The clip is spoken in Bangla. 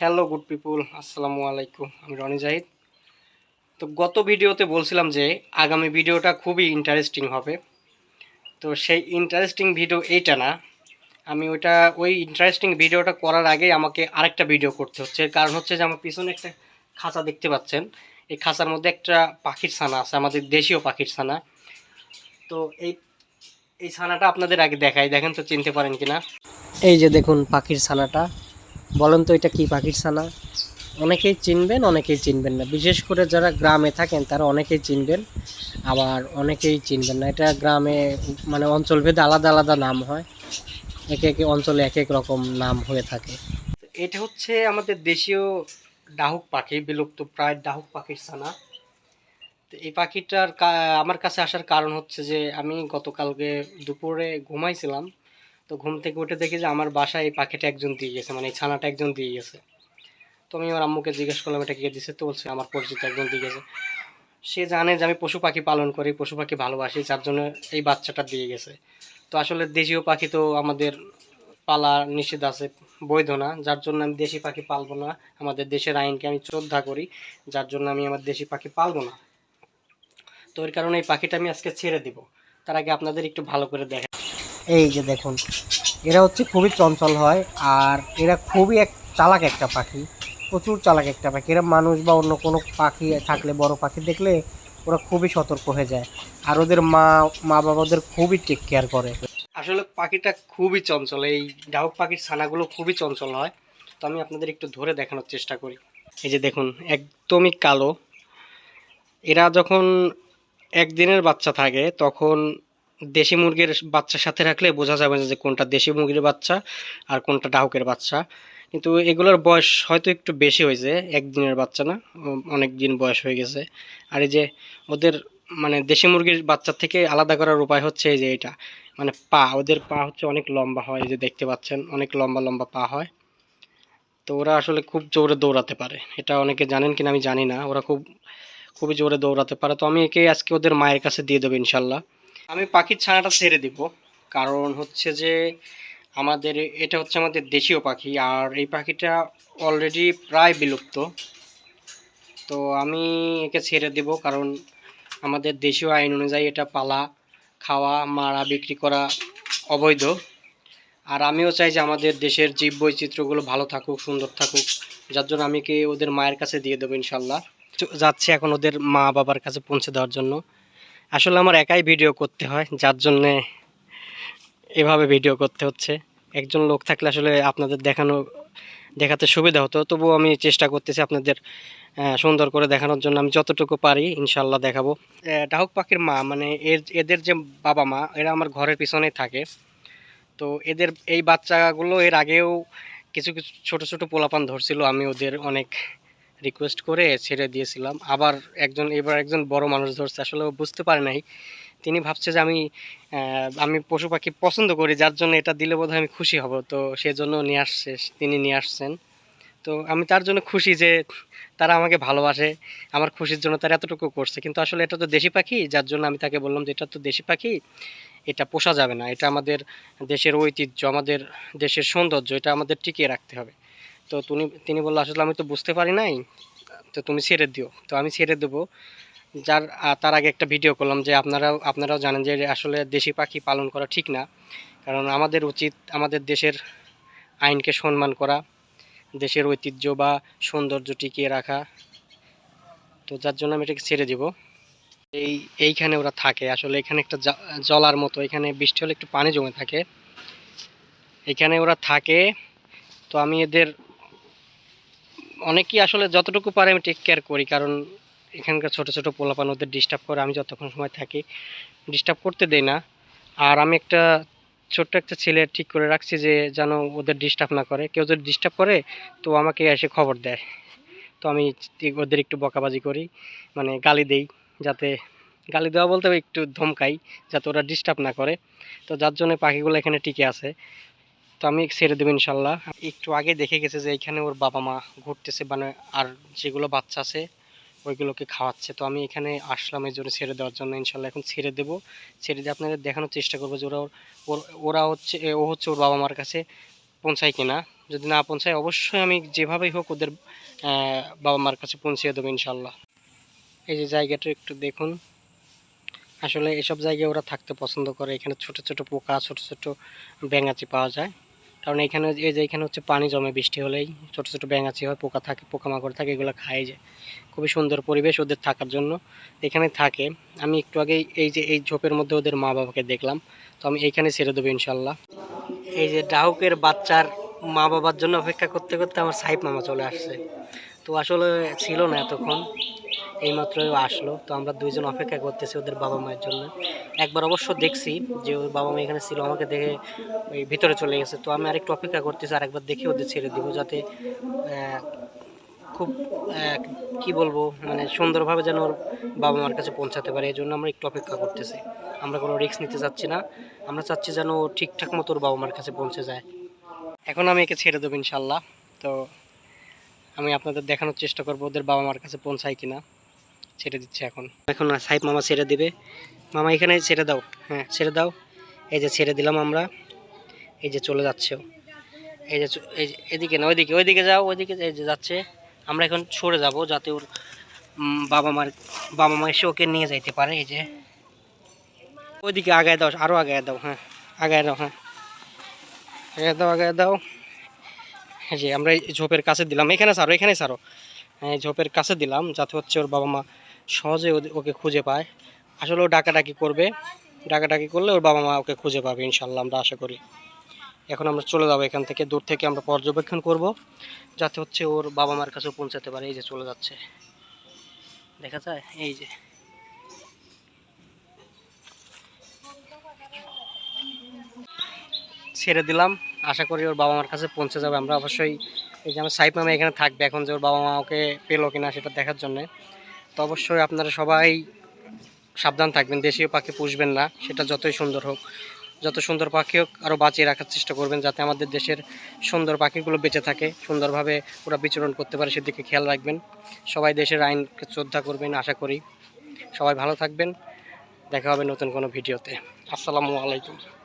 হ্যালো গুড পিপুল আসসালামু আলাইকুম আমি রনি জাহিদ। তো গত ভিডিওতে বলছিলাম যে আগামী ভিডিওটা খুবই ইন্টারেস্টিং হবে। তো সেই ইন্টারেস্টিং ভিডিও এইটা না। আমি ওইটা, ওই ইন্টারেস্টিং ভিডিওটা করার আগেই আমাকে আরেকটা ভিডিও করতে হচ্ছে। কারণ হচ্ছে যে আমার পিছনে একটা খাঁচা দেখতে পাচ্ছেন। এই খাঁচার মধ্যে একটা পাখির ছানা আছে, আমাদের দেশীয় পাখির ছানা। তো এই এই ছানাটা আপনাদের আগে দেখাই। দেখেন তো চিনতে পারেন কিনা। এই যে দেখুন পাখির ছানাটা। বলেন তো এটা কি পাখির ছানা অনেকেই চিনবেন অনেকেই চিনবেন না। বিশেষ করে যারা গ্রামে থাকেন, তারা অনেকেই চিনবেন, আবার অনেকেই চিনবেন না। এটা গ্রামে মানে অঞ্চলভেদে আলাদা আলাদা নাম হয়। এক এক অঞ্চলে এক এক রকম নাম হয়ে থাকে। এটা হচ্ছে আমাদের দেশীয় ডাহুক পাখি, বিলুপ্ত প্রায় ডাহুক পাখির ছানা তো এই পাখিটার আমার কাছে আসার কারণ হচ্ছে যে, আমি গতকালকে দুপুরে ঘুমাইছিলাম। তো ঘুম থেকে উঠে দেখি যে আমার বাসায় এই পাখিটা একজন দিয়ে গেছে মানে এই ছানাটা একজন দিয়ে গেছে। তো আমি আমার আম্মুকে জিজ্ঞেস করলাম, এটা কে দিছে? তো বলছে, আমার পরিচিত একজন দিয়ে গেছে। সে জানে যে আমি পশু পাখি পালন করি, পশু পাখি ভালোবাসি, যার জন্য এই বাচ্চাটা দিয়ে গেছে। তো আসলে দেশীয় পাখি তো আমাদের পালা নিষেধ আছে, বৈধ না। যার জন্য আমি দেশি পাখি পালবো না। আমাদের দেশের আইনকে আমি শ্রদ্ধা করি, যার জন্য আমি আমার দেশি পাখি পালবো না। তো এর কারণে এই পাখিটা আমি আজকে ছেড়ে দিব। তার আগে আপনাদের একটু ভালো করে দেখা এই যে দেখুন, এরা হচ্ছে খুবই চঞ্চল হয় আর এরা খুবই এক চালাক একটা পাখি, প্রচুর চালাক একটা পাখি। এরা মানুষ বা অন্য কোনো পাখি থাকলে, বড় পাখি দেখলে ওরা খুবই সতর্ক হয়ে যায় আর ওদের মা মা বাবা ওদের খুবই টেক কেয়ার করে। আসলে পাখিটা খুবই চঞ্চল, এই ডাউক পাখির ছানাগুলো খুবই চঞ্চল হয়। তো আমি আপনাদের একটু ধরে দেখানোর চেষ্টা করি। এই যে দেখুন, একদমই কালো। এরা যখন একদিনের বাচ্চা থাকে, তখন দেশি মুরগির বাচ্চার সাথে রাখলে বোঝা যাবে না যে কোনটা দেশি মুরগির বাচ্চা আর কোনটা ডাহুকের বাচ্চা। কিন্তু এগুলোর বয়স হয়তো একটু বেশি হয়েছে, একদিনের বাচ্চা না, অনেক দিন বয়স হয়ে গেছে। আর এই যে ওদের মানে দেশি মুরগির বাচ্চার থেকে আলাদা করার উপায় হচ্ছে এই যে এটা। মানে পা, ওদের পা হচ্ছে অনেক লম্বা হয়, এই যে দেখতে পাচ্ছেন, অনেক লম্বা লম্বা পা হয়। তো ওরা আসলে খুব জোরে দৌড়াতে পারে। এটা অনেকে জানেন কিনা আমি জানি না, ওরা খুব, খুবই জোরে দৌড়াতে পারে। তো আমি একে আজকে ওদের মায়ের কাছে দিয়ে দেবো ইনশাল্লাহ। আমি পাখির ছানাটা ছেড়ে দিব। কারণ হচ্ছে যে আমাদের এটা হচ্ছে আমাদের দেশীয় পাখি আর এই পাখিটা অলরেডি প্রায় বিলুপ্ত। তো আমি একে ছেড়ে দেব কারণ আমাদের দেশীয় আইন অনুযায়ী এটা পালা, খাওয়া, মারা, বিক্রি করা অবৈধ। আর আমিও চাই যে আমাদের দেশের জীব বৈচিত্র্যগুলো ভালো থাকুক, সুন্দর থাকুক। যার জন্য আমি কি ওদের মায়ের কাছে দিয়ে দেবো ইনশাল্লাহ। যাচ্ছি এখন ওদের মা বাবার কাছে পৌঁছে দেওয়ার জন্য। আসলে আমার একাই ভিডিও করতে হয়, যার জন্যে এভাবে ভিডিও করতে হচ্ছে। একজন লোক থাকলে আসলে আপনাদের দেখানো, দেখাতে সুবিধা হতো। তবুও আমি চেষ্টা করতেছি আপনাদের সুন্দর করে দেখানোর জন্য। আমি যতটুকু পারি ইনশাল্লাহ দেখাবো। ডাহুক পাখির মা মানে এর, এদের যে বাবা মা, এরা আমার ঘরের পিছনেই থাকে। তো এদের, এই বাচ্চাগুলো এর আগেও কিছু কিছু ছোট ছোট পোলাপান ধরছিল। আমি ওদের অনেক রিকোয়েস্ট করে ছেড়ে দিয়েছিলাম। আবার একজন, এবার একজন বড় মানুষ ধরছে, আসলে বুঝতে পারে নাই। তিনি ভাবছে যে আমি আমি পশু পাখি পছন্দ করি, যার জন্য এটা দিলে বোধহয় আমি খুশি হব। তো সেজন্য নিয়ে আসছে, তিনি নিয়ে আসছেন। তো আমি তার জন্য খুশি যে তারা আমাকে ভালোবাসে, আমার খুশির জন্য তারা এতটুকু করছে। কিন্তু আসলে এটা তো দেশি পাখি, যার জন্য আমি তাকে বললাম যে, এটা তো দেশি পাখি, এটা পোষা যাবে না। এটা আমাদের দেশের ঐতিহ্য, আমাদের দেশের সৌন্দর্য, এটা আমাদের টিকিয়ে রাখতে হবে। তো তুমি, তিনি বলল, আসলে আমি তো বুঝতে পারি নাই, তো তুমি ছেড়ে দিও। তো আমি ছেড়ে দেবো। যার তার আগে একটা ভিডিও করলাম যে আপনারাও আপনারাও জানেন যে আসলে দেশি পাখি পালন করা ঠিক না। কারণ আমাদের উচিত, আমাদের দেশের আইনকে সম্মান করা, দেশের ঐতিহ্য বা সৌন্দর্য টিকিয়ে রাখা। তো যার জন্য আমি এটাকে ছেড়ে দিব। এই, এইখানে ওরা থাকে। আসলে এখানে একটা জলার মতো, এখানে বৃষ্টি হলে একটু পানি জমে থাকে। এখানে ওরা থাকে। তো আমি এদের অনেকেই আসলে যতটুকু পারে আমি টেক কেয়ার করি, কারণ এখানকার ছোট ছোট পোলাপান ওদের ডিস্টার্ব করে, আমি যতক্ষণ সময় থাকি ডিস্টার্ব করতে দেই না। আর আমি একটা ছোট্ট একটা ছেলে ঠিক করে রাখছি যে যেন ওদের ডিস্টার্ব না করে। কেউ যদি ডিস্টার্ব করে, তো আমাকে এসে খবর দেয়। তো আমি ওদের একটু বকাবাজি করি মানে গালি দেই, যাতে গালি দেওয়া বলতে একটু ধমকাই, যাতে ওরা ডিস্টার্ব না করে। তো যার জন্য পাখিগুলো এখানে টিকে আছে। তো আমি ছেড়ে দেবো ইনশাল্লাহ। একটু আগে দেখে গেছে যে এখানে ওর বাবা মা ঘুরতেছে মানে আর যেগুলো বাচ্চা আছে, ওইগুলোকে খাওয়াচ্ছে। তো আমি এখানে আসলাম এই জন্য ছেড়ে দেওয়ার জন্য ইনশাল্লাহ। এখন ছেড়ে দেবো। ছেড়ে দিয়ে আপনাদের দেখানোর চেষ্টা করব যে ওরা ওর- ওর হচ্ছে ও হচ্ছে ওর বাবা মার কাছে পৌঁছায় কিনা। যদি না পৌঁছায়, অবশ্যই আমি যেভাবেই হোক ওদের বাবা মার কাছে পৌঁছিয়ে দেবো ইনশাল্লাহ। এই যে জায়গাটা একটু দেখুন। আসলে এসব জায়গায় ওরা থাকতে পছন্দ করে। এখানে ছোট ছোট পোকা, ছোট ছোট ব্যাঙাচি পাওয়া যায়। কারণ এখানে এই যে এখানে হচ্ছে পানি জমে, বৃষ্টি হলেই ছোট ছোট ব্যাঙাচি হয় পোকা থাকে, পোকামাকড় থাকে, এগুলো খায় যায় খুবই সুন্দর পরিবেশ ওদের থাকার জন্য। এখানে থাকে। আমি একটু আগে এই যে এই ঝোপের মধ্যে ওদের মা বাবাকে দেখলাম। তো আমি এইখানে ছেড়ে দেবো ইনশাল্লাহ এই যে ডাহুকের বাচ্চার মা বাবার জন্য অপেক্ষা করতে করতে আমার সাহেব মামা চলে আসছে। তো আসলে ছিল না এতক্ষণ। এইমাত্র আসলো। তো আমরা দুইজন অপেক্ষা করতেছি ওদের বাবা মায়ের জন্য। একবার অবশ্য দেখছি যে ওর বাবা মা এখানে ছিল, আমাকে দেখে ওই ভিতরে চলে গেছে। তো আমি আরেকটু অপেক্ষা করতেছি আর একবার দেখে ওদের ছেড়ে দিব যাতে খুব কি বলব মানে সুন্দরভাবে যেন ওর বাবা মার কাছে পৌঁছাতে পারে এই জন্য আমরা একটু অপেক্ষা করতেছি। আমরা কোনো রিস্ক নিতে চাচ্ছি না, আমরা চাচ্ছি যেন ও ঠিকঠাক মতো ওর বাবা মার কাছে পৌঁছে যায়। এখন আমি একে ছেড়ে দেবো ইনশাল্লাহ তো আমি আপনাদের দেখানোর চেষ্টা করব ওদের বাবা মার কাছে পৌঁছায় কিনা। ছেড়ে দিচ্ছে এখন। এখন সাহেব মামা ছেড়ে দিবে। মামা, এখানে ছেড়ে দাও। হ্যাঁ ছেড়ে দাও। এই যে ছেড়ে দিলাম আমরা। এই যে চলে যাচ্ছে। এই যে এই এদিকে না, ওইদিকে ওইদিকে যাও, ওইদিকে এই যে যাচ্ছে। আমরা এখন সরে যাব যাতে ওর বাবা মার, বাবা মা এসে ওকে নিয়ে যাইতে পারে, এই যে। ওইদিকে আগায় দাও আরও আগায় দাও হ্যাঁ আগায় দাও হ্যাঁ। আগায় দাও আগায় দাও। যে আমরা এই ঝোপের কাছে দিলাম। এখানে সারো এখানে সারো। হ্যাঁ ঝোপের কাছে দিলাম, যাতে হচ্ছে ওর বাবা মা সহজে ওকে খুঁজে পায়। আসলে ও ডাকাডাকি করবে। ডাকাডাকি করলে ওর বাবা মা ওকে খুঁজে পাবে ইনশাল্লাহ আমরা আশা করি। এখন আমরা চলে যাব এখান থেকে, দূর থেকে আমরা পর্যবেক্ষণ করব, যাতে হচ্ছে ওর বাবা মার কাছেও পৌঁছাতে পারে। এই যে চলে যাচ্ছে। দেখা যায়, এই যে। ছেড়ে দিলাম। আশা করি ওর বাবা মার কাছে পৌঁছে যাবে। আমরা অবশ্যই, এই যে আমার সাইপ মামা এখানে থাকবে। এখন যে ওর বাবা মা ওকে পেল কিনা সেটা দেখার জন্যে। তো অবশ্যই আপনারা সবাই সাবধান থাকবেন, দেশীয় পাখি পুষবেন না, সেটা যতই সুন্দর হোক। যত সুন্দর পাখি হোক আরও বাঁচিয়ে রাখার চেষ্টা করবেন যাতে আমাদের দেশের সুন্দর পাখিগুলো বেঁচে থাকে, সুন্দরভাবে ওরা বিচরণ করতে পারে, সেদিকে খেয়াল রাখবেন। সবাই দেশের আইনকে শ্রদ্ধা করবেন, আশা করি। সবাই ভালো থাকবেন। দেখা হবে নতুন কোনো ভিডিওতে। আসসালামু আলাইকুম।